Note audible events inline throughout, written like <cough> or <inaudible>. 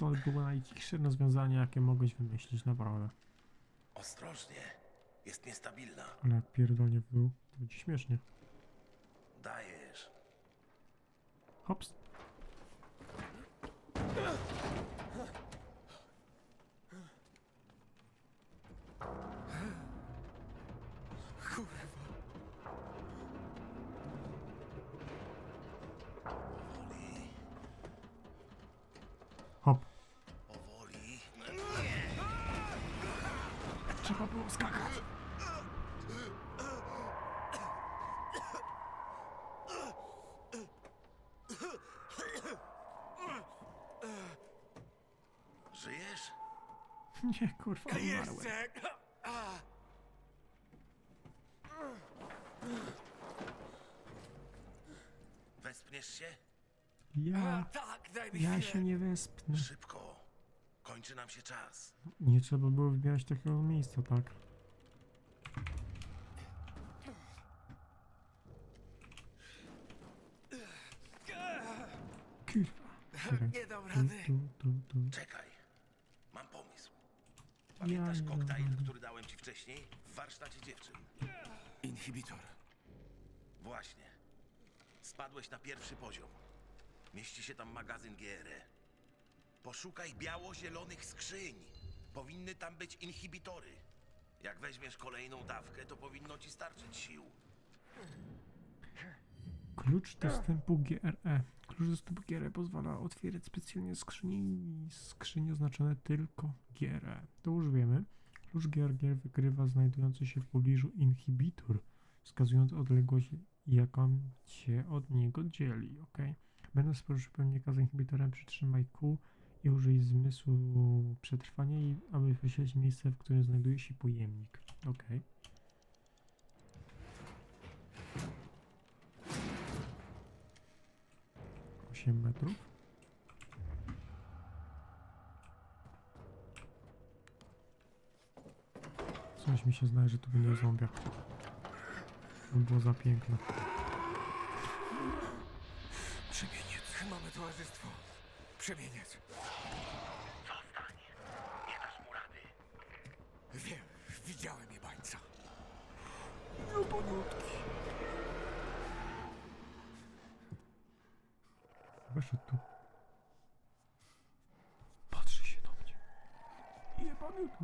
To było najcichsze rozwiązanie, jakie mogłeś wymyślić, naprawdę. Ostrożnie. Jest niestabilna. Ale jak pierdolnie w dół, to będzie śmiesznie. Dajesz. Hops. Powoli. <laughs> Nie, kurwa, umarłem. Wespniesz się? Ja, Tak, daj mi ja chwilę. się nie wespnę. Szybko. Kończy nam się czas. Nie trzeba było wybierać takiego miejsca, tak? <laughs> Kurwa. Nie dam Tu, rady. tu, tu, tu. Czekaj. Pamiętasz koktajl, który dałem ci wcześniej? W warsztacie dziewczyn. Inhibitor. Właśnie. Spadłeś na pierwszy poziom. Mieści się tam magazyn GRE. Poszukaj biało-zielonych skrzyń. Powinny tam być inhibitory. Jak weźmiesz kolejną dawkę, to powinno ci starczyć sił. Klucz dostępu GRE. Klucz dostępu GRE pozwala otwierać specjalnie skrzyni, skrzynie oznaczone tylko GRE. To już wiemy. Klucz GRE wykrywa znajdujący się w pobliżu inhibitor, wskazując odległość, jaką cię od niego dzieli. Ok. Będąc pobliżu pojemnika z inhibitorem, przytrzymaj kół i użyj zmysłu przetrwania, i- aby wyśledzić miejsce, w którym znajduje się pojemnik. Ok. Osiem metrów. Coś mi się zdaje, że tu będzie zombie. To by było za piękne. Przemieniec. Mamy towarzystwo. Przemieniec. Zostań. Nie dasz mu rady. Wiem, widziałem jebańca. Weszedł tu. Patrzy się na mnie.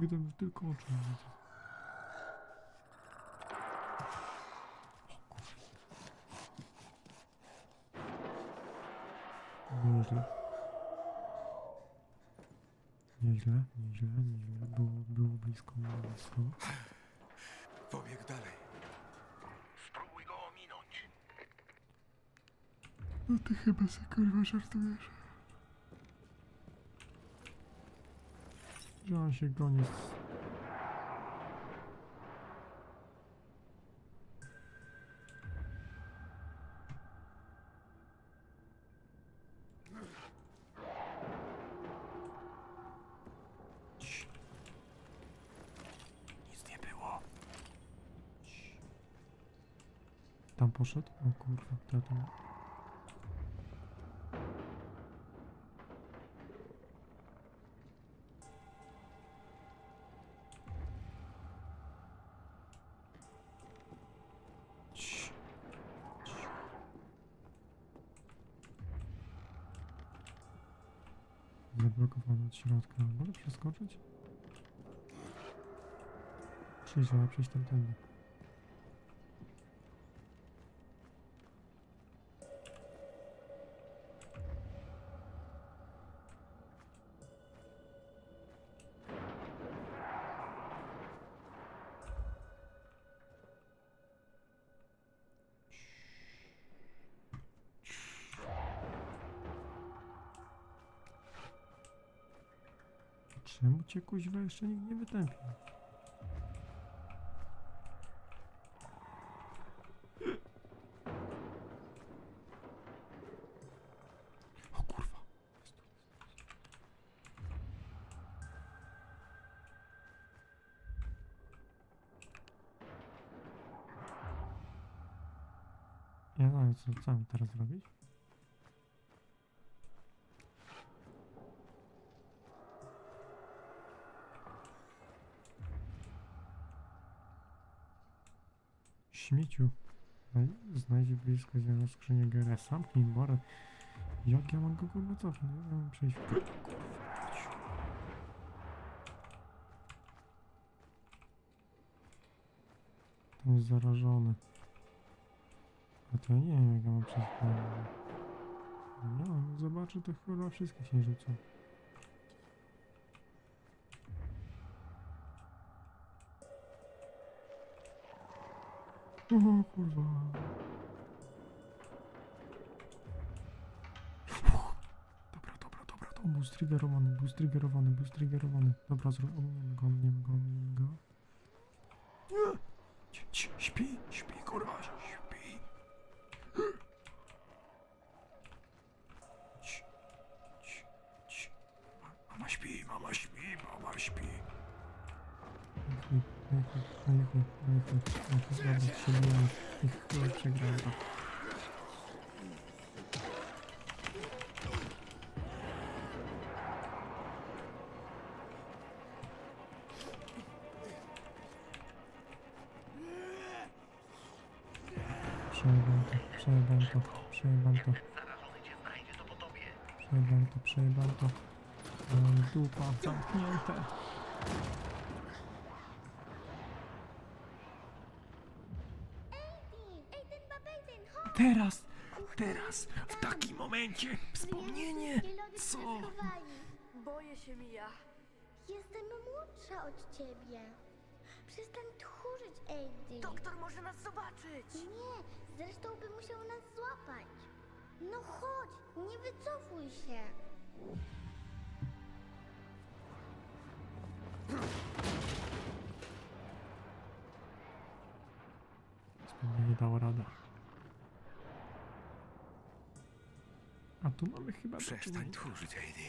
Jebany, gdybym tylko oczy kurwa. Nieźle. Nieźle, nieźle, nieźle. Było, było blisko, było blisko. Pobieg dalej. Spróbuj go ominąć. No ty chyba sobie kurwa żartujesz. On się goni. Nic nie było. Tam poszedł? O kurwa, to ja tam... Przejść, ale przejść. Czemu cię kuźwa jeszcze nikt nie wytępił? Co, co mam teraz robić? Śmieciu. No Znajdź blisko zieloną skrzynię Gera. Zamknij morę. Jak ja mam go kurwa cofnąć? Ja mam przejść. Tam jest zarażony. A to nie wiem jak ja mam przejść. No, no zobaczę to chyba wszystkie się rzucą. O kurwa. Dobra, dobra, dobra, to był striggerowany, był striggerowany, był striggerowany. Dobra, zrobimy go, omniemy go, omniemy go. Nie! Przejebam to, przejebam to, przejebam to. Przejebam to. Oj, dupa zamknięte. Teraz, teraz, w takim momencie, wspomnienie, co? Boję się Mija. Jestem młodsza od ciebie. Przestań tchórzyć, Ejdy. Doktor może nas zobaczyć. Nie, zresztą by musiał nas złapać. No chodź, nie wycofuj się. Wspomnienie dało radę. A tu mamy chyba do Przestań czynienia. tchórzyć, AD.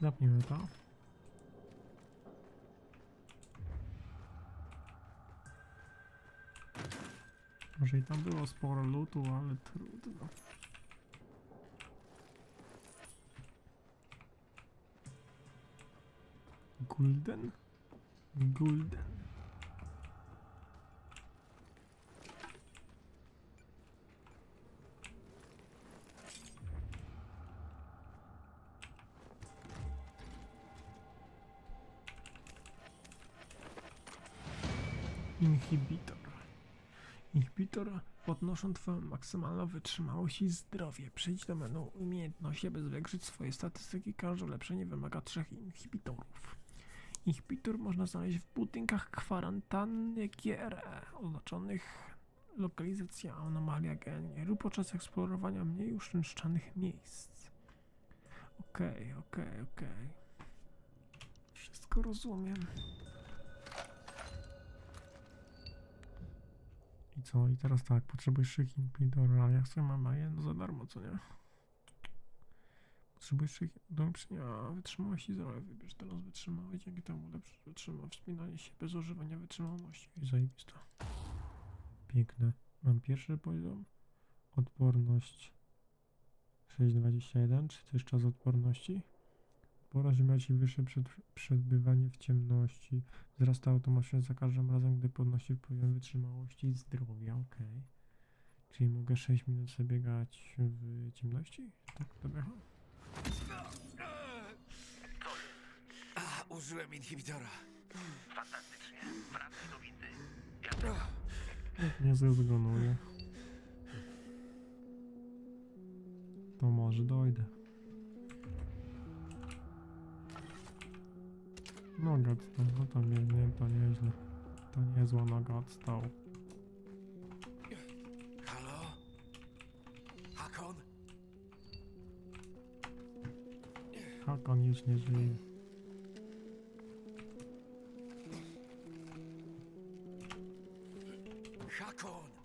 Zapnijmy to. Może i tam było sporo lutu, ale trudno. Gulden? Gulden. Inhibitor. Inhibitor podnoszą twoją maksymalną wytrzymałość i zdrowie. Przejdź do menu umiejętności, aby zwiększyć swoje statystyki. Każde ulepszenie wymaga trzech inhibitorów. Inhibitor można znaleźć w budynkach kwarantanny GRE, oznaczonych lokalizacja anomalia genie lub podczas eksplorowania mniej uszczęszczanych miejsc. Okej, okej, okej. Wszystko rozumiem. I co? I teraz tak, potrzebujesz szyk inhibitora, ale ja chcę mam jedno za darmo, co nie? Potrzebujesz szyk do ulepszenia wytrzymałości zdrowia. Wybierz teraz wytrzymałość, dzięki temu lepszy wytrzyma wspinanie się bez używania wytrzymałości. I zajebista. Piękne. Mam pierwszy poziom. Odporność 6,21. Czy to czas odporności? Odporność ma ci wyższe przed, przebywanie w ciemności. Wzrasta automatycznie za każdym razem, gdy podnosi poziom wytrzymałości i zdrowia, okej. Czyli mogę 6 minut sobie biegać w ciemności? Tak to bycha? A, użyłem inhibitora. Nie zrezygnuję. To może dojdę. Noga odstał, no to nie, nie, to nieźle. To niezła noga odstał. Halo? Hakon? Hakon już nie żyje. Hakon!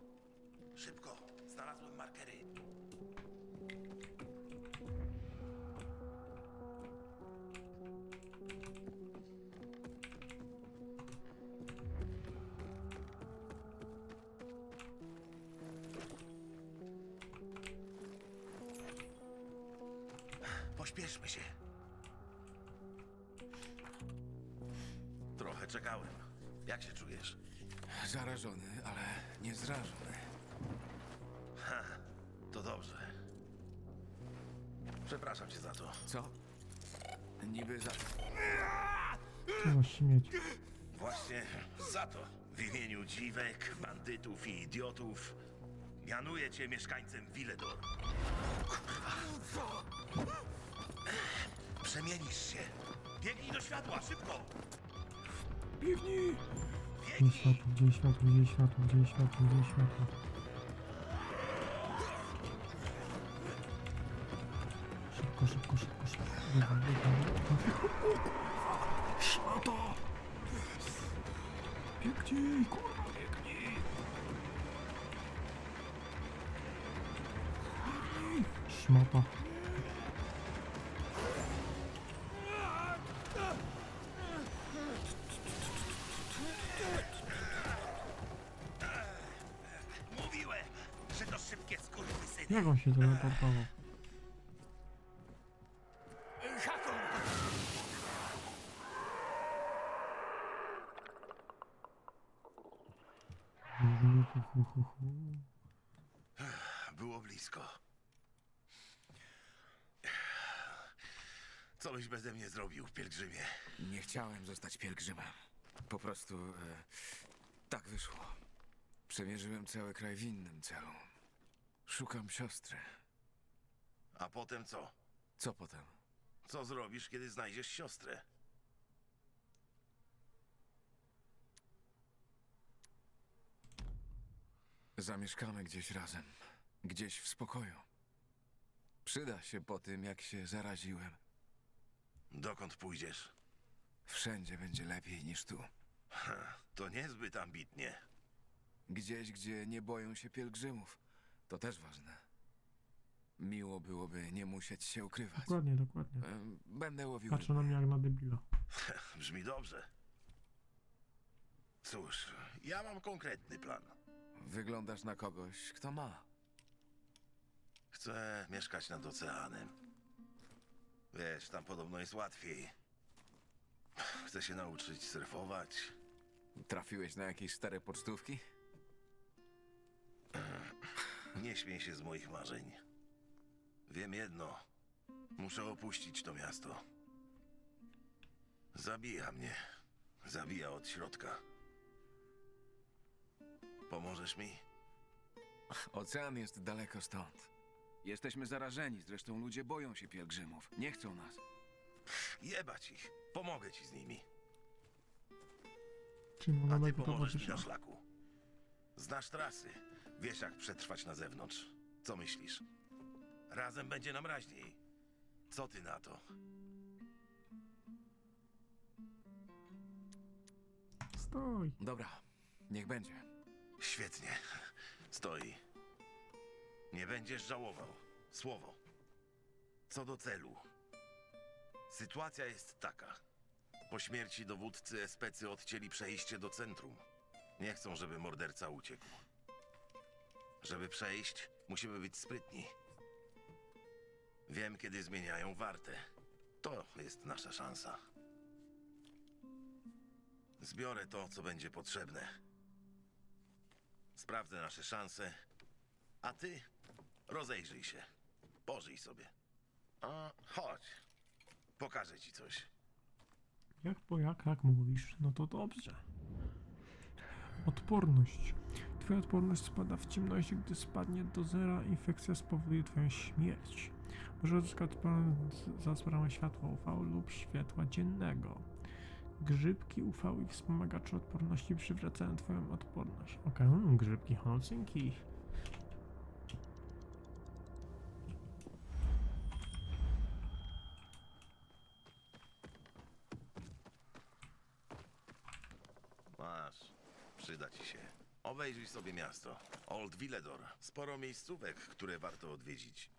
Się. Trochę czekałem. Jak się czujesz? Zarażony, ale nie zrażony. Ha, to dobrze. Przepraszam cię za to. Co? Niby za... Za śmieć. Właśnie za to. W imieniu dziwek, bandytów i idiotów mianuję cię mieszkańcem Villedor. Kurwa. Przemienisz się. Biegnij do światła, szybko! Biegnij! Gdzie jest światło, gdzie jest światło, gdzie jest światło, gdzie jest światło, gdzie jest światło. Szybko, szybko, szybko, szybko. Biegam, biegam, biegam. Szmato! Biegnij, kurwa, biegnij! Szmata. Jak on się teleportował? Hakon! Było blisko. Co byś beze mnie zrobił, pielgrzymie? Nie chciałem zostać pielgrzymem. Po prostu e, tak wyszło. Przemierzyłem cały kraj w innym celu. Szukam siostry. A potem co? Co potem? Co zrobisz, kiedy znajdziesz siostrę? Zamieszkamy gdzieś razem. Gdzieś w spokoju. Przyda się po tym, jak się zaraziłem. Dokąd pójdziesz? Wszędzie będzie lepiej niż tu. To niezbyt ambitnie. Gdzieś, gdzie nie boją się pielgrzymów. To też ważne. Miło byłoby nie musieć się ukrywać. Dokładnie, dokładnie. E, Będę łowił. Patrzę na mnie jak na debila. <laughs> Brzmi dobrze. Cóż, ja mam konkretny plan. Wyglądasz na kogoś, kto ma. Chcę mieszkać nad oceanem. Wiesz, tam podobno jest łatwiej. Chcę się nauczyć surfować. Trafiłeś na jakieś stare pocztówki? Nie śmiej się z moich marzeń. Wiem jedno. Muszę opuścić to miasto. Zabija mnie. Zabija od środka. Pomożesz mi? Ocean jest daleko stąd. Jesteśmy zarażeni, zresztą ludzie boją się pielgrzymów. Nie chcą nas. Jebać ich. Pomogę ci z nimi. Czym A ona ty pomożesz mi na towarzysza? szlaku. Znasz trasy. Wiesz, jak przetrwać na zewnątrz. Co myślisz? Razem będzie nam raźniej. Co ty na to? Stoj. Dobra, niech będzie. Świetnie. Stoi. Nie będziesz żałował. Słowo. Co do celu. Sytuacja jest taka. Po śmierci dowódcy especy odcięli przejście do centrum. Nie chcą, żeby morderca uciekł. Żeby przejść, musimy być sprytni. Wiem, kiedy zmieniają wartę. To jest nasza szansa. Zbiorę to, co będzie potrzebne. Sprawdzę nasze szanse, a ty rozejrzyj się. Pożyj sobie. A, chodź. Pokażę ci coś. Jak po jak, jak mówisz? No to dobrze. Odporność. Twoja odporność spada w ciemności, gdy spadnie do zera. Infekcja spowoduje twoją śmierć. Może odzyskać odporność za sprawę światła UV lub światła dziennego. Grzybki UV i wspomagacze odporności przywracają twoją odporność. Okej, mm, grzybki halocynki. Masz. Przyda ci się. Obejrzyj sobie miasto. Old Villedor. Sporo miejscówek, które warto odwiedzić.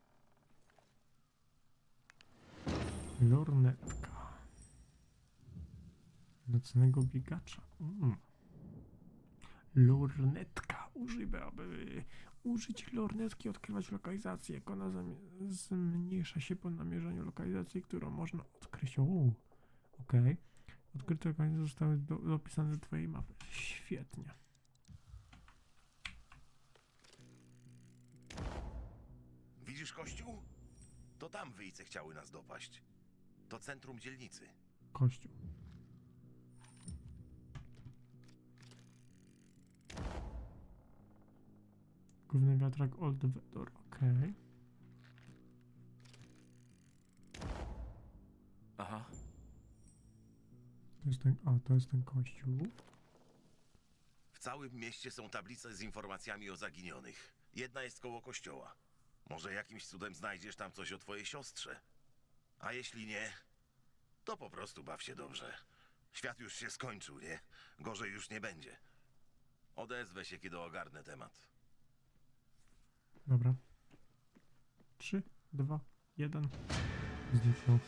Lornetka. Nocnego biegacza. Mm. Lornetka. Użyj, aby użyć lornetki, odkrywać lokalizację. Jak ona zmniejsza się po namierzeniu lokalizacji, którą można odkryć. O, okej. Odkryte lokalizacje zostały do, dopisane do twojej mapy. Świetnie. Widzisz kościół? To tam wyjce chciały nas dopaść. To centrum dzielnicy. Kościół. Główny wiatrak Old Vedor, okej. Aha. To jest ten, a, to jest ten kościół. W całym mieście są tablice z informacjami o zaginionych. Jedna jest koło kościoła. Może jakimś cudem znajdziesz tam coś o twojej siostrze. A jeśli nie, to po prostu baw się dobrze. Świat już się skończył, nie? Gorzej już nie będzie. Odezwę się, kiedy ogarnę temat. Dobra. 3, 2, 1. Zniknął.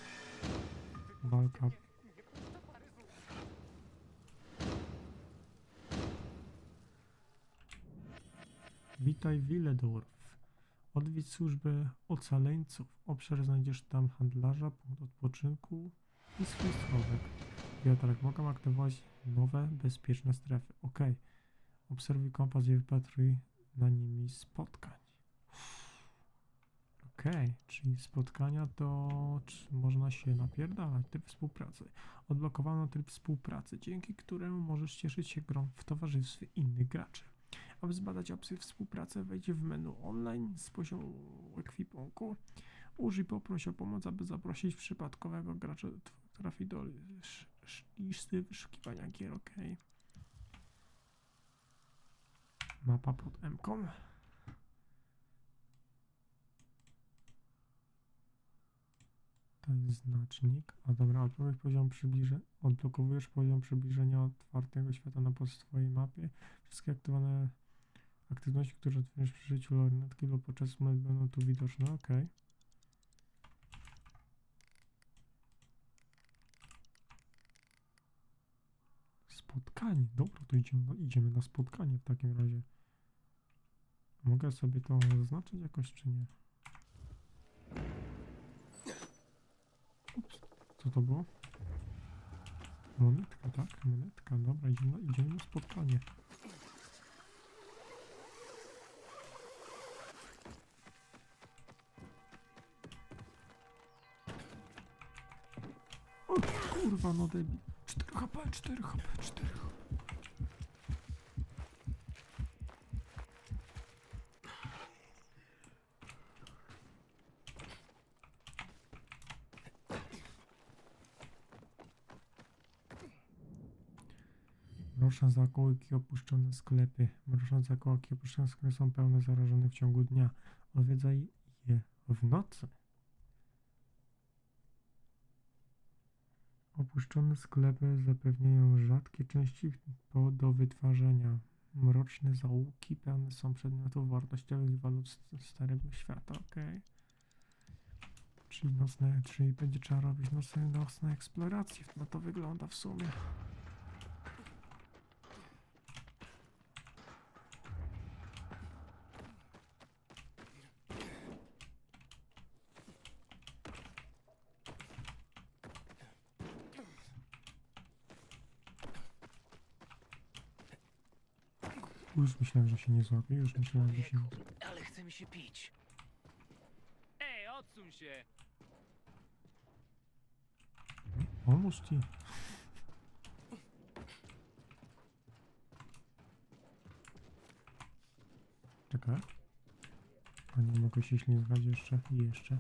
Walka. Witaj Willedorf. Odwiedź służbę ocaleńców. Obszar znajdziesz tam handlarza, punkt odpoczynku i swój schowek. Wiatrak, mogę aktywować nowe, bezpieczne strefy. Ok. Obserwuj kompas i wypatruj na nimi spotkań. Okej, czyli spotkania to można się napierdalać. Tryb współpracy. Odblokowano tryb współpracy, dzięki któremu możesz cieszyć się grą w towarzystwie innych graczy. Aby zbadać opcję współpracy, wejdź w menu online z poziomu ekwipunku. Użyj poproś o pomoc, aby zaprosić przypadkowego gracza, trafi do listy wyszukiwania gier. OK. Mapa pod M-kom. To jest znacznik. A dobra, odblokujesz poziom przybliżenia. Odblokowujesz poziom przybliżenia otwartego świata na swojej mapie. Wszystkie aktywowane aktywności, które odkryjesz przy życiu lornetki lub podczas moment będą tu widoczne. Ok. Spotkanie. Dobra, to idziemy na, idziemy na spotkanie w takim razie. Mogę sobie to zaznaczyć jakoś, czy nie? Ups, co to było? Monetka, tak? Monetka, dobra, idziemy idziemy na spotkanie. Kurwa, no debil. 4 HP, 4 HP, 4 HP. Mroczne zakładki i opuszczone sklepy. Mroczne zakładki i opuszczone sklepy są pełne zarażonych w ciągu dnia. Odwiedzaj je w nocy. Opuszczone sklepy zapewniają rzadkie części po, do wytwarzania. Mroczne zaułki pełne są przedmiotów wartościowych i walut starego świata. Okej. Czyli nocne, czyli będzie trzeba robić nocne, nocne eksploracje. No to wygląda w sumie. Już myślałem, że się nie złapie, już myślałem, że się nie złapie. Ale chce mi się pić. Ej, odsuń się! Pomóż ci. Czekaj. A nie mogę się ślizgać jeszcze i jeszcze.